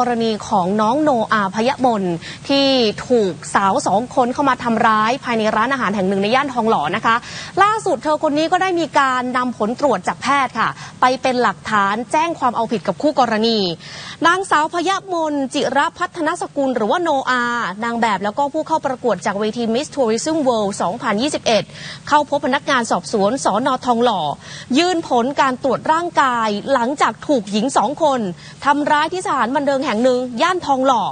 กรณีของน้องโนอาพยมนที่ถูกสาวสองคนเข้ามาทำร้ายภายในร้านอาหารแห่งหนึ่งในย่านทองหล่อนะคะ ล่าสุดเธอคนนี้ก็ได้มีการนำผลตรวจจากแพทย์ค่ะ ไปเป็นหลักฐานแจ้งความเอาผิดกับคู่กรณี นางสาวพยมนจิระพัฒนสกุลหรือว่าโนอา นางแบบแล้วก็ผู้เข้าประกวดจากเวที Miss Tourism World 2021 เข้าพบพนักงานสอบสวนสอนอทองหล่อ ยื่นผลการตรวจร่างกายหลังจากถูกหญิงสองคนทำร้ายที่สถานบันเทิงห่งหนึ่งย่านทองหล่อ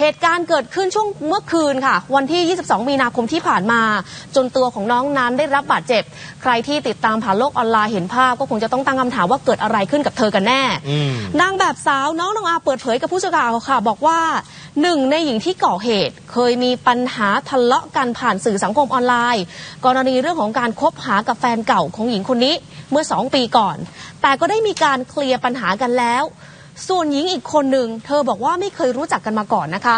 เหตุการณ์เกิดขึ้นช่วงเมื่อคืนค่ะ วันที่ 22 มีนาคมที่ผ่านมา จนตัวของน้องนั้นได้รับบาดเจ็บ ใครที่ติดตามผ่านโลกออนไลน์เห็นภาพ ก็คงจะต้องตั้งคำถามว่าเกิดอะไรขึ้นกับเธอกันแน่อืมนางแบบสาวน้องน้องอาเปิดเผยกับผู้สื่อข่าวค่ะ บอกว่าหนึ่งในหญิงที่ก่อเหตุ เคยมีปัญหาทะเลาะกันผ่านสื่อสังคมออนไลน์ กรณีเรื่องของการคบหากับแฟนเก่าของหญิงคนนี้เมื่อสองปีก่อน แต่ก็ได้มีการเคลียร์ปัญหากันแล้ว ส่วนหญิงอีกคนหนึ่งเธอบอกว่าไม่เคยรู้จักกันมาก่อนนะคะ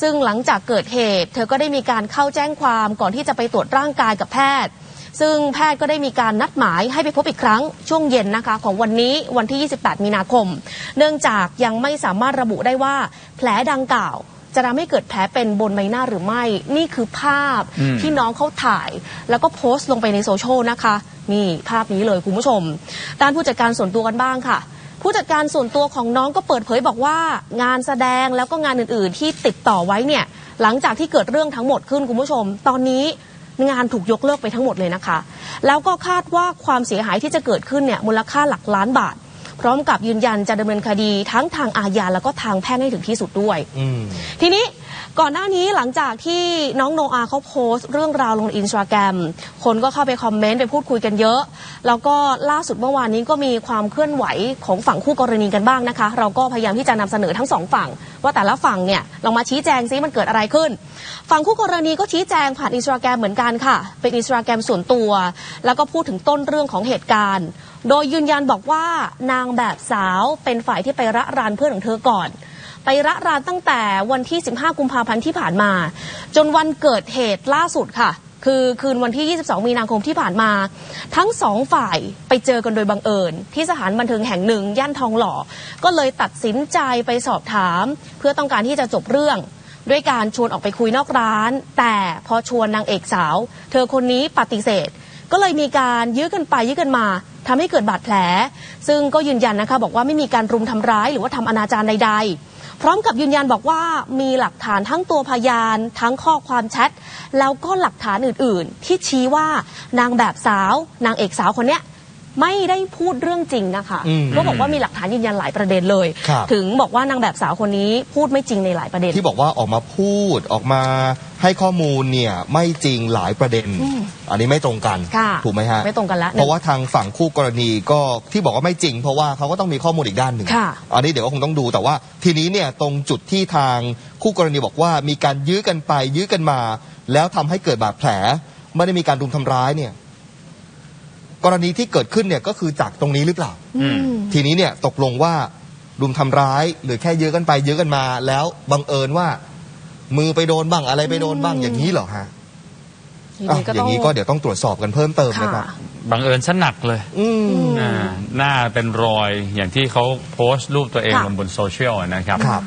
ซึ่งหลังจากเกิดเหตุ เธอก็ได้มีการเข้าแจ้งความก่อนที่จะไปตรวจร่างกายกับแพทย์ ซึ่งแพทย์ก็ได้มีการนัดหมายให้ไปพบอีกครั้งช่วงเย็นนะคะ ของวันนี้วันที่ 28 มีนาคม เนื่องจากยังไม่สามารถระบุได้ว่าแผลดังกล่าวจะทำให้เกิดแผลเป็นบนใบหน้าหรือไม่ นี่คือภาพอืมที่น้องเขาถ่าย แล้วก็โพสต์ลงไปในโซเชียลนะคะ นี่ภาพนี้เลยคุณผู้ชม ด้านผู้จัดการส่วนตัวกันบ้างค่ะ ผู้จัดการส่วนตัวของน้องก็เปิดเผยบอกว่า งานแสดงแล้วก็งานอื่นๆ ที่ติดต่อไว้เนี่ย หลังจากที่เกิดเรื่องทั้งหมดขึ้นคุณผู้ชม ตอนนี้งานถูกยกเลิกไปทั้งหมดเลยนะคะ แล้วก็คาดว่าความเสียหายที่จะเกิดขึ้นเนี่ยมูลค่าหลักล้านบาท พร้อมกับยืนยันจะดำเนินคดีทั้งทางอาญาแล้วก็ทางแพ่งให้ถึงที่สุดด้วยอืมทีนี้ ก่อนหน้านี้หลังจากที่น้องโนอาเขาโพสต์เรื่องราวลงอินสตาแกรมคนก็เข้าไปคอมเมนต์ไปพูดคุยกันเยอะ แล้วก็ล่าสุดเมื่อวานนี้ก็มีความเคลื่อนไหวของฝั่งคู่กรณีกันบ้างนะคะ เราก็พยายามที่จะนำเสนอทั้งสองฝั่ง ว่าแต่ละฝั่งเนี่ยลองมาชี้แจงซิมันเกิดอะไรขึ้น ฝั่งคู่กรณีก็ชี้แจงผ่านอินสตาแกรมเหมือนกันค่ะ เป็นอินสตาแกรมส่วนตัว แล้วก็พูดถึงต้นเรื่องของเหตุการณ์ โดยยืนยันบอกว่านางแบบสาวเป็นฝ่ายที่ไประรานเพื่อนของเธอก่อน ไประรานตั้งแต่วันที่ 15 กุมภาพันธ์ที่ผ่านมา จนวันเกิดเหตุล่าสุดค่ะ คือคืนวันที่ 22 มีนาคมที่ผ่านมา ทั้งสองฝ่ายไปเจอกันโดยบังเอิญ ที่สถานบันเทิงแห่งหนึ่ง ย่านทองหล่อ ก็เลยตัดสินใจไปสอบถาม เพื่อต้องการที่จะจบเรื่องด้วยการชวนออกไปคุยนอกร้าน แต่พอชวนนางเอกสาว เธอคนนี้ปฏิเสธ ก็เลยมีการยื้อกันไปยื้อกันมาทำให้เกิดบาดแผล ซึ่งก็ยืนยันนะคะ บอกว่าไม่มีการรุมทำร้ายหรือว่าทำอนาจารใดๆ พร้อมกับยืนยันบอกว่ามีหลักฐานทั้งตัวพยาน ทั้งข้อความแชทแล้วก็หลักฐานอื่นๆ ที่ชี้ว่านางแบบสาว นางเอกสาวคนเนี้ย ไม่ได้พูดเรื่องจริงนะคะอืมก็บอกว่ามีหลักฐานยืนยันหลายประเด็นเลยครับถึงบอกว่านางแบบสาวคนนี้พูดไม่จริงในหลายประเด็น ที่บอกว่าออกมาพูดออกมาให้ข้อมูลเนี่ยไม่จริงหลายประเด็นอืมอันนี้ไม่ตรงกันค่ะถูกไหมฮะไม่ตรงกันแล้วเพราะว่าทางฝั่งคู่กรณีก็ที่บอกว่าไม่จริง เพราะว่าเขาก็ต้องมีข้อมูลอีกด้านหนึ่งค่ะอันนี้เดี๋ยวก็คงต้องดูแต่ว่า ทีนี้เนี่ยตรงจุดที่ทางคู่กรณีบอกว่ามีการยื้อกันไปยื้อกันมา แล้วทำให้เกิดบาดแผล ไม่ได้มีการรุมทำร้ายเนี่ย กรณีที่เกิดขึ้นเนี่ยก็คือจากตรงนี้หรือเปล่า อืม ทีนี้เนี่ยตกลงว่ารุมทำร้ายหรือแค่ยื้อกันไปยื้อกันมา แล้วบังเอิญว่า มือไปโดนบ้างอะไรไปโดนบ้างอืมอย่างนี้เหรอฮะทีอะนี้ก็อต้ย่างนี้ก็เดี๋ยวต้องตรวจสอบกันเพิ่มเติมนะครับค่ะบังเอิญซะหนักเลยอืมอืม อ่าหน้าเป็นรอยอย่างที่เขาโพสต์รูปตัวเองค่ะ ลงบนโซเชียลนะครับ ครับ